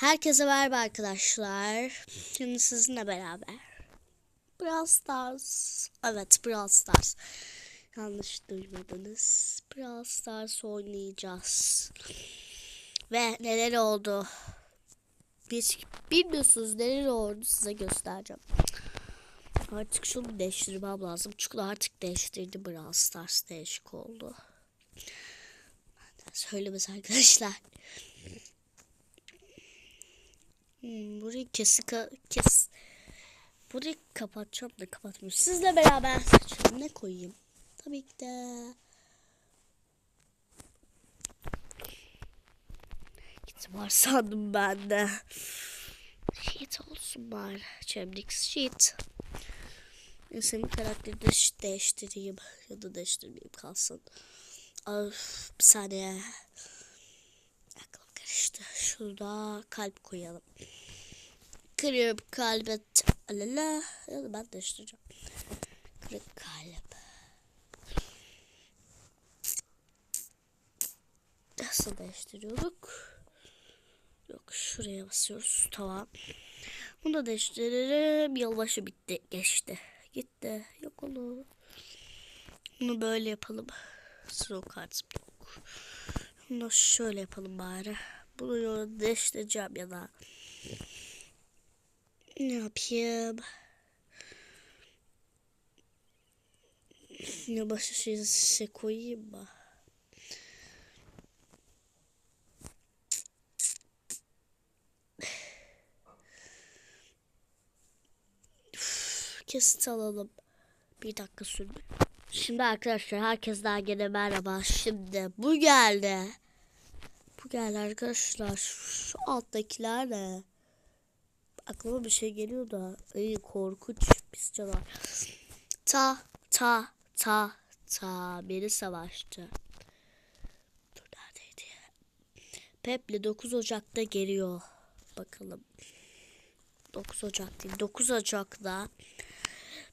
Herkese merhaba arkadaşlar. Şimdi sizinle beraber Brawl Stars. Evet Brawl Stars. Yanlış duymadınız. Brawl Stars oynayacağız. Ve neler oldu? Hiç bilmiyorsunuz neler oldu size göstereceğim. Artık şunu değiştirmem lazım. Çünkü artık değiştirdi Brawl Stars değişik oldu. Söylemez arkadaşlar. Hmm, burayı kesi ka- kes. Burayı kapatacağım da kapatmıyorum. Sizle beraber seçelim. Ne koyayım? Tabii ki de. Git var sandım ben de. Shit olsun bari. Çemlik shit. Senin karakteri de ş- değiştireyim. Ya da değiştirmeyeyim kalsın. Of, bir saniye. Aklım karıştı. Şurada kalp koyalım. Kırıyorum kalbe. Alala. Ben değiştireceğim. Kırık kalp. Nasıl değiştiriyorduk? Yok şuraya basıyoruz. Tamam. Bunu da değiştiririm. Yılbaşı bitti. Geçti. Gitti. Yok olur. Bunu böyle yapalım. Kartım yok. Bunu şöyle yapalım bari. Bunu değiştireceğim ya da. Ne yapayım? Ya başka şey, şey koyayım mı? Kesit alalım. Bir dakika sürdü. Şimdi arkadaşlar herkes daha gene merhaba. Şimdi bu geldi. Bu geldi arkadaşlar. Şu alttakiler ne? Aklıma bir şey geliyor da. Ay korkunç pis canavar. Ta ta ta ta beni savaştı. Dur neredeydi? Pepli 9 Ocak'ta geliyor. Bakalım. 9 Ocak değil. 9 Ocak'ta.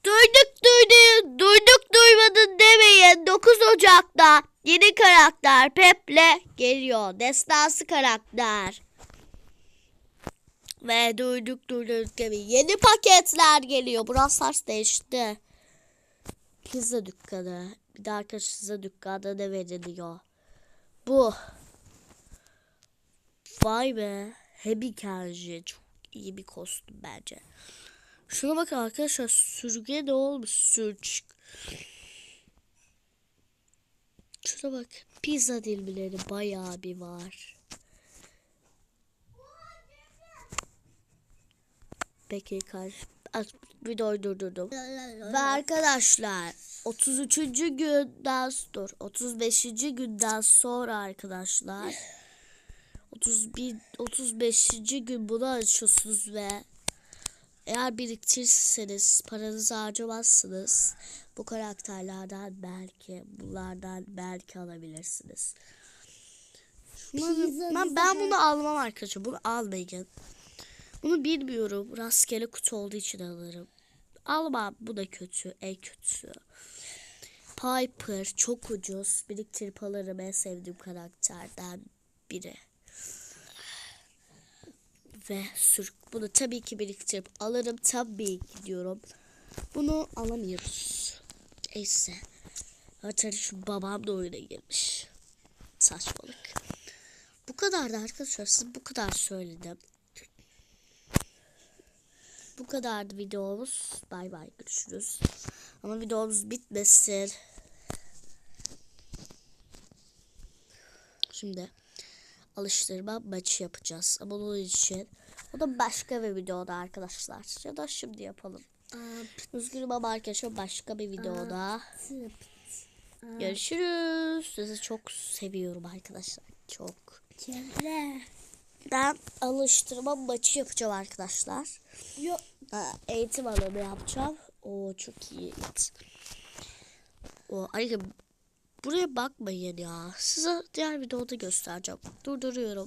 Duyduk duyduk. Duyduk duymadın demeyin. 9 Ocak'ta yeni karakter Pep'le geliyor. Destansı karakter. Ve duyduk duyduk demeyin. Yeni paketler geliyor. Brawl Stars değişti. Pizza dükkanı. Bir de arkadaşlar pizza dükkanında ne veriliyor? Bu. Vay be. Hebi Kenji. Çok iyi bir kostüm bence. Şuna bakın arkadaşlar sürgüye ne olmuş sürçük. Şuna bak pizza dilimleri bayağı bir var. Peki kaç videoyu durdurdum. Ve arkadaşlar 33. günden dur 35. günden sonra arkadaşlar 31 35. gün bunu açıyorsunuz ve eğer biriktirirseniz paranızı harcamazsınız. Bu karakterlerden belki bunlardan belki alabilirsiniz. Şunu, ben, ben bunu almam arkadaşlar. Bunu almayın. Bunu bilmiyorum. Rastgele kutu olduğu için alırım. Almam. Bu da kötü. En kötüsü. Piper çok ucuz. Biriktirip alırım. En sevdiğim karakterden biri ve sürük. Bunu tabii ki biriktirip alırım. Tabii ki diyorum. Bunu alamıyoruz. Neyse. Zaten şu babam da oyuna girmiş. Saçmalık. Bu kadar da arkadaşlar. Size bu kadar söyledim. Bu kadardı videomuz. Bay bay görüşürüz. Ama videomuz bitmesin. Şimdi alıştırma maçı yapacağız. Ama onun için o da başka bir videoda arkadaşlar. Ya da şimdi yapalım. Üzgünüm ama arkadaşlar başka bir videoda. Görüşürüz. Sizi çok seviyorum arkadaşlar. Çok. Çevre. Ben alıştırma maçı yapacağım arkadaşlar. Yok. Eğitim alanı yapacağım. O çok iyi. O ay buraya bakmayın ya. Size diğer videoda göstereceğim. Durduruyorum.